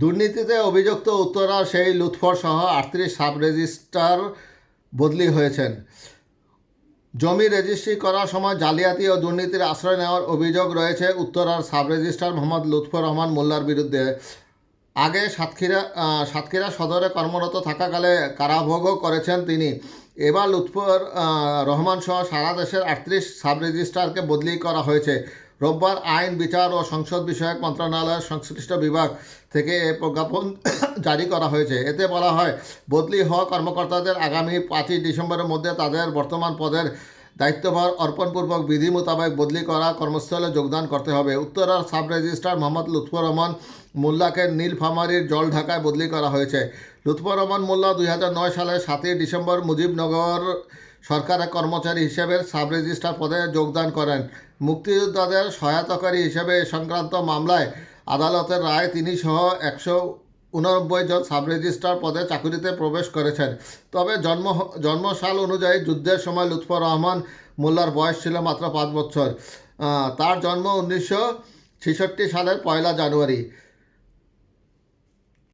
দুর্নীতিতে অভিযুক্ত উত্তরা সেই লুৎফর সহ আটত্রিশ সাব রেজিস্ট্রার বদলি হয়েছেন। জমি রেজিস্ট্রি করার সময় জালিয়াতি ও দুর্নীতির আশ্রয় নেওয়ার অভিযোগ রয়েছে উত্তরার সাব রেজিস্ট্রার মোহাম্মদ লুৎফর রহমান মোল্লার বিরুদ্ধে। আগে সাতক্ষীরা সাতক্ষীরা সদরে কর্মরত থাকাকালে কারাভোগও করেছেন তিনি। এবার লুৎফর রহমান সহ সারা দেশের আটত্রিশ সাব রেজিস্ট্রারকে বদলি করা হয়েছে। রোববার আইন, বিচার ও সংসদ বিষয়ক মন্ত্রণালয়ের সংশ্লিষ্ট বিভাগ থেকে এ প্রজ্ঞাপন জারি করা হয়েছে। এতে বলা হয়, বদলি হওয়া কর্মকর্তাদের আগামী পাঁচই ডিসেম্বরের মধ্যে তাদের বর্তমান পদের দায়িত্বভার অর্পণপূর্বক বিধি মোতাবেক বদলি করা কর্মস্থলে যোগদান করতে হবে। উত্তরার সাব রেজিস্ট্রার মোহাম্মদ লুৎফর রহমান মোল্লাকে নীলফামারীর জল ঢাকায় বদলি করা হয়েছে। লুৎফর রহমান মোল্লা দুই সালের সাতই ডিসেম্বর মুজিবনগর সরকারের কর্মচারী হিসেবে সাব রেজিস্ট্রার পদে যোগদান করেন। মুক্তিযোদ্ধাদের সহায়তাকারী হিসেবে সংক্রান্ত মামলায় আদালতের রায় তিনি সহ একশো উননব্বই জন সাব রেজিস্ট্রার পদে চাকুরিতে প্রবেশ করেছেন। তবে জন্ম, জন্মসাল অনুযায়ী যুদ্ধের সময় লুৎফর রহমান মোল্লার বয়স ছিল মাত্র পাঁচ বছর। তার জন্ম উনিশশো ছেষট্টি সালের পয়লা জানুয়ারি।